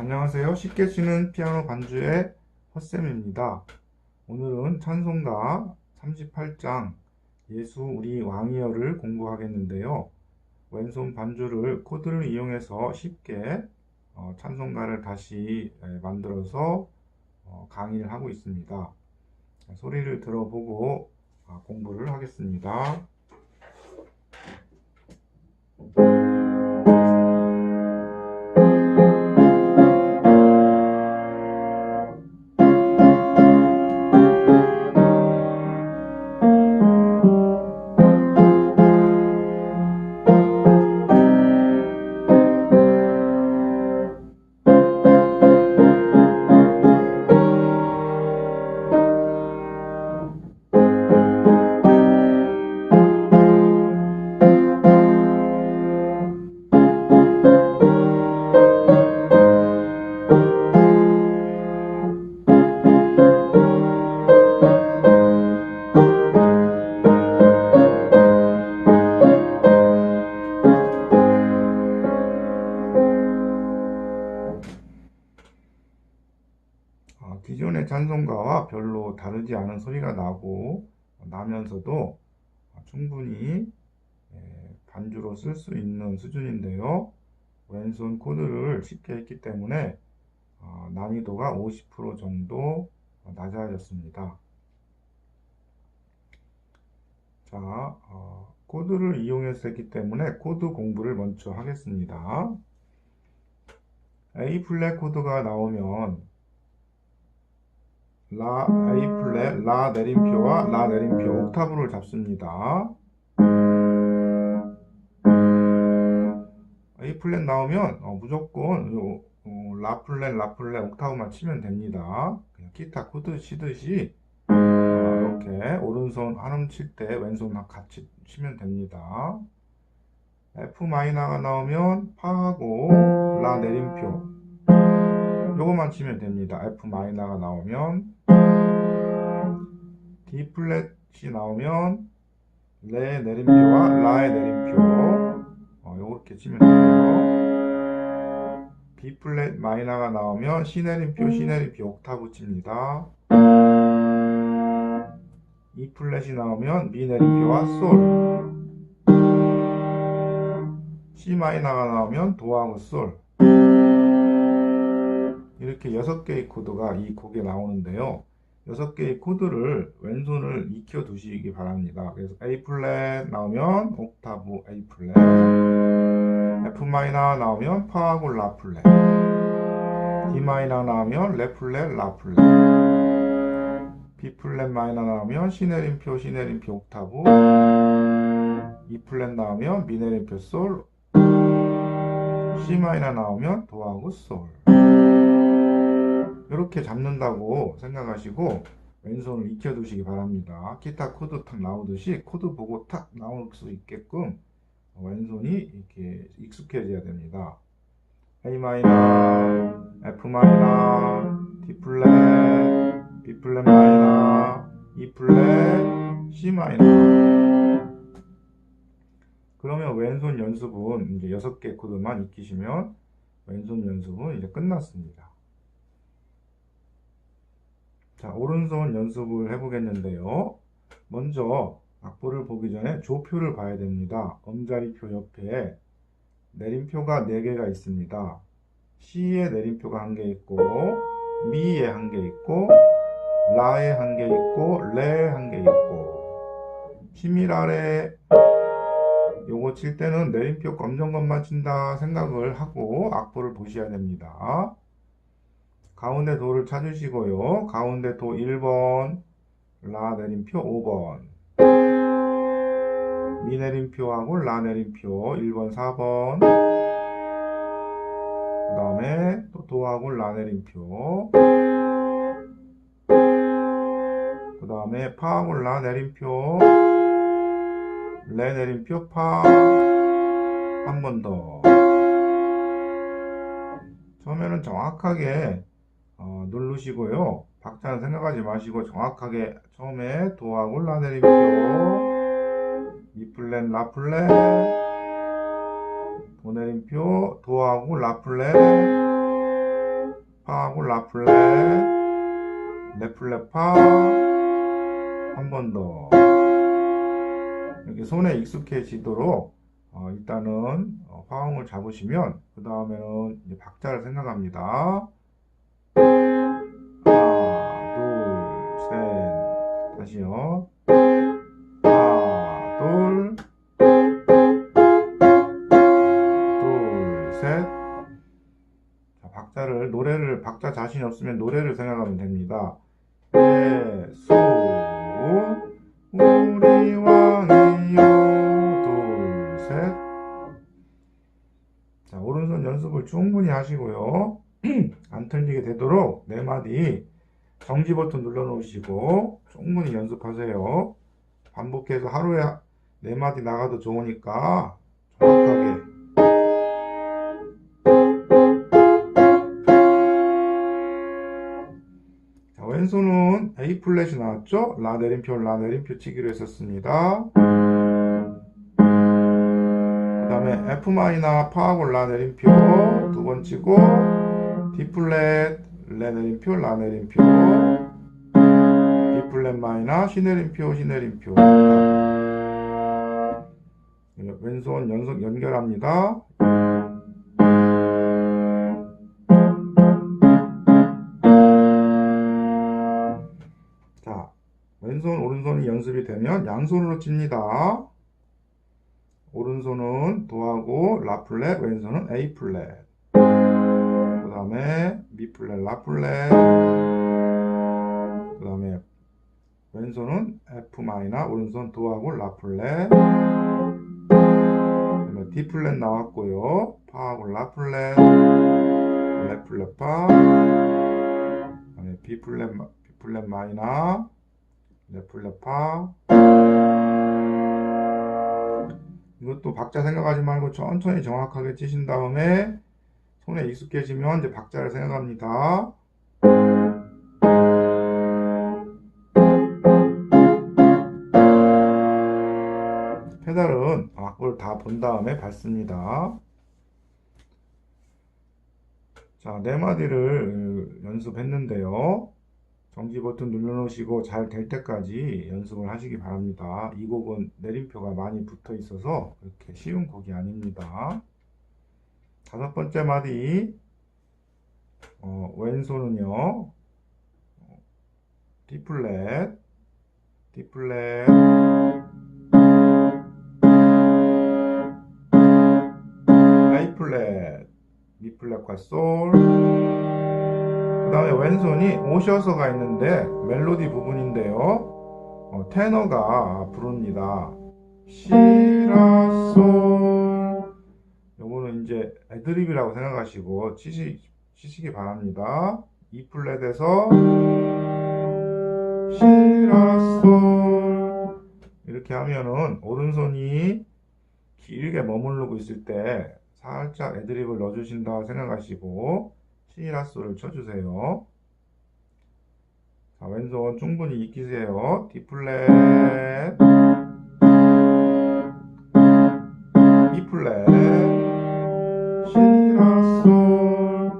안녕하세요. 쉽게 치는 피아노 반주의 헛쌤입니다. 오늘은 찬송가 38장 예수 우리 왕이여를 공부하겠는데요. 왼손 반주를 코드를 이용해서 쉽게 어, 찬송가를 다시 만들어서 어, 강의를 하고 있습니다. 소리를 들어보고 아, 공부를 하겠습니다. 다르지 않은 소리가 나고 나면서도 충분히 예, 반주로 쓸 수 있는 수준인데요. 왼손 코드를 쉽게 했기 때문에 어, 난이도가 50% 정도 낮아졌습니다. 자, 어, 코드를 이용해서 했기 때문에 코드 공부를 먼저 하겠습니다. A 플랫 코드가 나오면 라 A 플랫 라 내림표와 라 내림표 옥타브를 잡습니다. A 플랫 나오면 어, 무조건 요, 어, 라 플랫 라 플랫 옥타브만 치면 됩니다. 그냥 기타 코드 치듯이 어, 이렇게 오른손 한음 칠 때 왼손 같이 치면 됩니다. F 마이너가 나오면 파하고 라 내림표 요것만 치면 됩니다. F 마이너가 나오면 D 플랫이 나오면 레 내림표와 라의 내림표 어, 요렇게 치면 되고요. B 플랫 마이너가 나오면 C 내림표, C 내림표 옥타브 칩니다. E 플랫이 나오면 Mi 내림표와 솔 C 마이너가 나오면 도하고 솔 이렇게 6개의 코드가 이 곡에 나오는데요. 6개의 코드를 왼손을 익혀 두시기 바랍니다. 그래서 A 플랫 나오면 옥타브 A 플랫 F 마이너 나오면 파하고 라 플랫 D 마이너 나오면 레 플랫 라 플랫 B 플랫 마이너 나오면 C 내림표 C 내림표 옥타브 E 플랫 나오면 미 내림표 솔 C 마이너 나오면 도하고 솔 이렇게 잡는다고 생각하시고 왼손을 익혀 두시기 바랍니다. 기타 코드 탁 나오듯이 코드 보고 탁 나올 수 있게끔 왼손이 이렇게 익숙해져야 됩니다. A 마이너, F 마이너, D 플랫, B 플랫 마이너, E 플랫, C 마이너. 그러면 왼손 연습은 이제 6개 코드만 익히시면 왼손 연습은 이제 끝났습니다. 자, 오른손 연습을 해보겠는데요. 먼저 악보를 보기 전에 조표를 봐야 됩니다. 엄자리표 옆에 내림표가 4개가 있습니다. C에 내림표가 한 개 있고 미에 한 개 있고 라에 한 개 있고 레에 한 개 있고 시미라레 요거 칠 때는 내림표 검정 것만 친다 생각을 하고 악보를 보셔야 됩니다. 가운데 도를 찾으시고요. 가운데 도 1번, 라 내림표 5번, 미 내림표하고 라 내림표 1번, 4번, 그 다음에 또 도하고 라 내림표, 그 다음에 파하고 라 내림표, 레 내림표 파, 한 번 더. 처음에는 정확하게 어, 누르시고요. 박자는 생각하지 마시고 정확하게 처음에 도하고 라 내림표 미 플랫 라 플랫 도 내림표 도하고 라 플랫 파하고 라 플랫, 레 플랫 파, 한 번 더. 이렇게 손에 익숙해지도록 어, 일단은 어, 화음을 잡으시면 그 다음에는 박자를 생각합니다. 박자 자신이 없으면 노래를 생각하면 됩니다. 예수, 우리 왕이여. 둘, 셋. 자, 오른손 연습을 충분히 하시고요. 안 틀리게 되도록 네 마디 정지 버튼 눌러 놓으시고 충분히 연습하세요. 반복해서 하루에 네 마디 나가도 좋으니까 정확하게 자, 왼손은 A 플랫이 나왔죠? 라 내림표 라 내림표 치기로 했었습니다. 그 다음에 F 마이너 파하고 라 내림표 두 번 치고 D 플랫 레 내림표 라 내림표 D 플랫 마이너 시 내림표 시 내림표 왼손 연속 연결합니다. 왼손 오른손이 연습이 되면 양손으로 칩니다. 오른손은 도하고 라 플랫, 왼손은 A 플랫. 그 다음에 미 플랫, 라 플랫. 그 다음에 왼손은 F 마이너, 오른손 도하고 라 플랫. 그다음에 D 플랫 나왔고요. 파하고 라 플랫, 레 플랫 파. 그다음에 B 플랫, B 플랫 마이너, 레 플랫 파. 이것도 박자 생각하지 말고 천천히 정확하게 치신 다음에 손에 익숙해지면 이제 박자를 생각합니다. 페달은 악보를 다 본 다음에 밟습니다. 자, 네 마디를 연습했는데요. 정지 버튼 눌러놓으시고 잘 될 때까지 연습을 하시기 바랍니다. 이 곡은 내림표가 많이 붙어 있어서 그렇게 쉬운 곡이 아닙니다. 다섯 번째 마디, 어, 왼손은요, D 플랫, D 플랫, A 플랫, 미 플랫과 솔, 그 다음에 왼손이 오셔서가 있는데 멜로디 부분인데요. 어, 테너가 부릅니다. 시라솔 요거는 이제 애드립이라고 생각하시고 치시, 치시기 바랍니다. E 플랫에서 시라솔 이렇게 하면은 오른손이 길게 머무르고 있을 때 살짝 애드립을 넣어주신다 생각하시고 시라솔을 쳐주세요. 자, 왼손 충분히 익히세요. D 플랫, E 플랫, 시라솔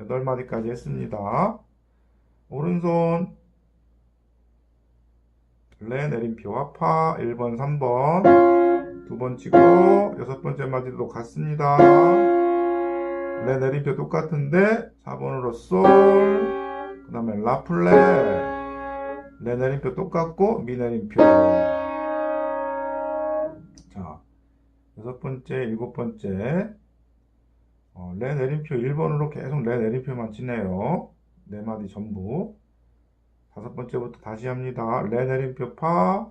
여덟 마디까지 했습니다. 오른손 레 내림표와 파 1번, 3번 두 번 치고 여섯 번째 마디도 같습니다. 레 내림표 똑같은데 4번으로 솔, 그 다음에 라 플랫, 레 내림표 똑같고 미 내림표. 자, 여섯 번째, 일곱 번째, 어, 레 내림표 1번으로 계속 레 내림표만 치네요. 네 마디 전부. 다섯 번째부터 다시 합니다. 레 내림표 파,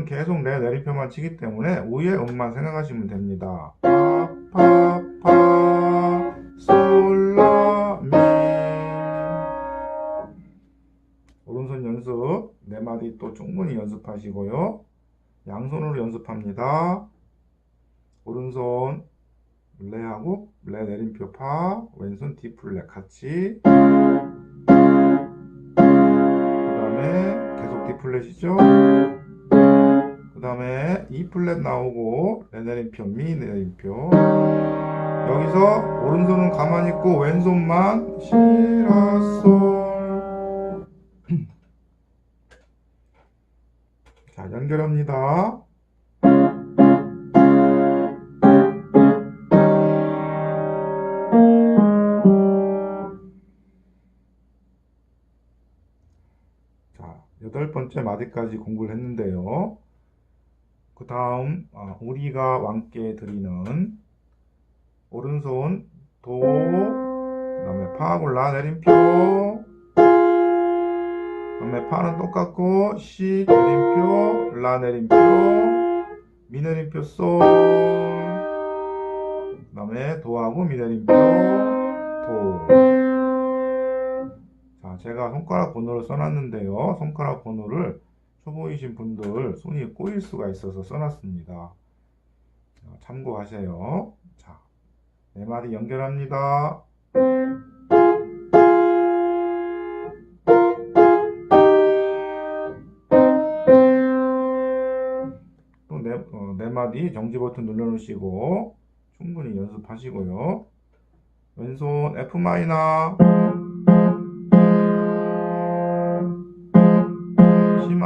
1번은 계속 레 내림표만 치기 때문에 위에 음만 생각하시면 됩니다. 파, 파, 파, 솔, 라, 미. 오른손 연습, 네 마디 또 충분히 연습하시고요. 양손으로 연습합니다. 오른손 레하고 레 내림표 파, 왼손 D 플랫 같이. 그 다음에 계속 D 플랫이죠. 그그 다음에 E 플랫 나오고 레 내림표, 미 내림표. 여기서 오른손은 가만히 있고 왼손만 시라솔. 자, 연결합니다. 자, 여덟 번째 마디까지 공부를 했는데요. 그 다음, 아, 우리가 왕께 드리는 오른손 도, 그 다음에 파하고 라 내림표, 그 다음에 파는 똑같고 시 내림표, 라 내림표, 미 내림표 솔, 그 다음에 도하고 미 내림표, 도. 자, 제가 손가락 번호를 써놨는데요. 손가락 번호를 초보이신 분들 손이 꼬일 수가 있어서 써놨습니다. 어, 참고하세요. 자, 네 마디 연결합니다. 또 네, 어, 네 마디 정지 버튼 눌러놓으시고 충분히 연습하시고요. 왼손 F 마이너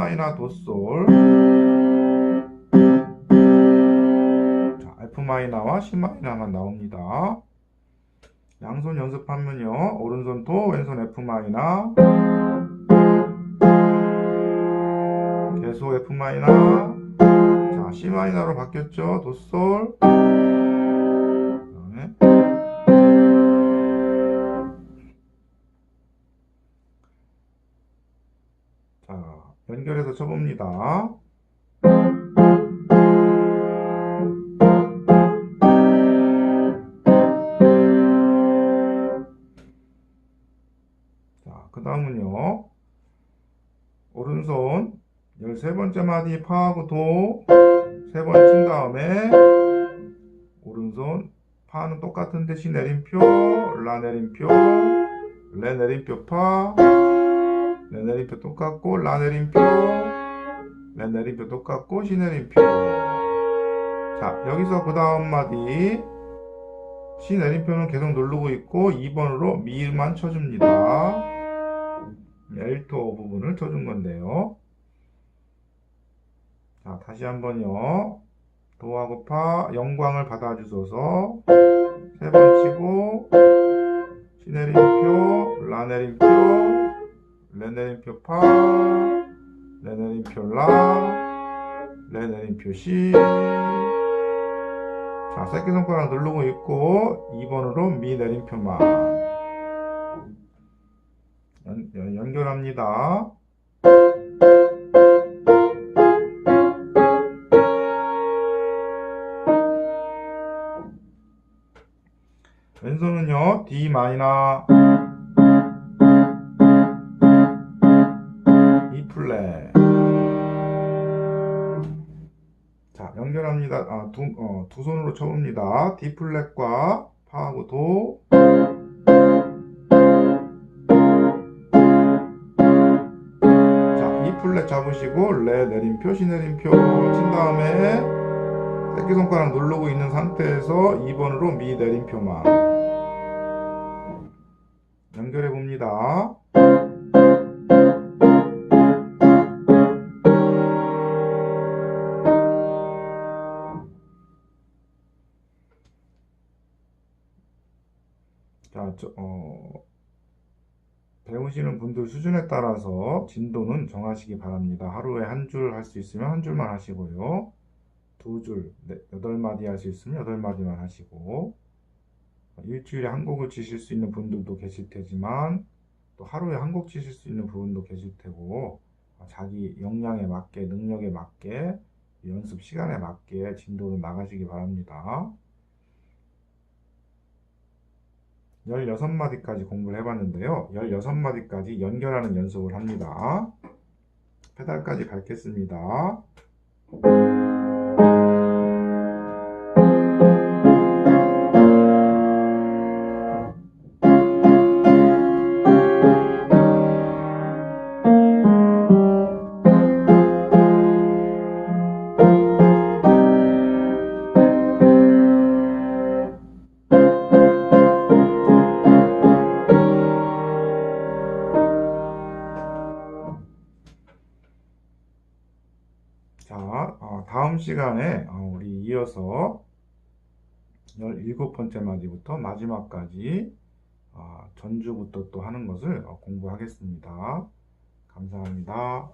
C 마이너 도솔 자, F 마이너와 C 마이너만 나옵니다. 양손 연습하면요. 오른손 도, 왼손 F 마이너 계속 F 마이너 자, C 마이너로 바뀌었죠. 도솔 연결해서 쳐봅니다. 자, 그 다음은요. 오른손 13번째 마디 파하고 도 세 번 친 다음에 오른손 파는 똑같은 대신 내림표 라 내림표 레 내림표 파 레 내림표 똑같고 라 내림표 레 내림표 똑같고 시 내림표. 자 여기서 그 다음 마디. 시 내림표는 계속 누르고 있고 2번으로 미만 쳐줍니다. L토 부분을 쳐준 건데요. 자 다시 한번요. 도하고 파 영광을 받아주소서. 세 번 치고 시 내림표 라 내림표 레 내림표 파, 레 내림표 라, 레 내림표 시. 자, 새끼손가락 누르고 있고 2번으로 미 내림표만 연, 연, 연결합니다. 왼손은요 D 마이너 연결합니다 아, 두, 어, 두 손으로 쳐봅니다 D 플랫과 파하고 도 자, E 플랫 잡으시고 레 내림표 시 내림표 친 다음에 새끼손가락 누르고 있는 상태에서 2번으로 미 내림표만 연결해 봅니다. 자, 저, 어, 배우시는 분들 수준에 따라서 진도는 정하시기 바랍니다. 하루에 한 줄 할 수 있으면 한 줄만 하시고요. 두 줄, 네, 여덟 마디 할 수 있으면 여덟 마디만 하시고, 일주일에 한 곡을 치실 수 있는 분들도 계실 테지만, 또 하루에 한 곡 치실 수 있는 분도 계실 테고, 자기 역량에 맞게, 능력에 맞게, 연습 시간에 맞게 진도를 나가시기 바랍니다. 16마디까지 공부를 해봤는데요. 16마디까지 연결하는 연습을 합니다. 페달까지 밟겠습니다. 시간에 어, 우리 이어서 17번째 마디부터 마지막까지 어, 전주부터 또 하는 것을 어, 공부하겠습니다. 감사합니다.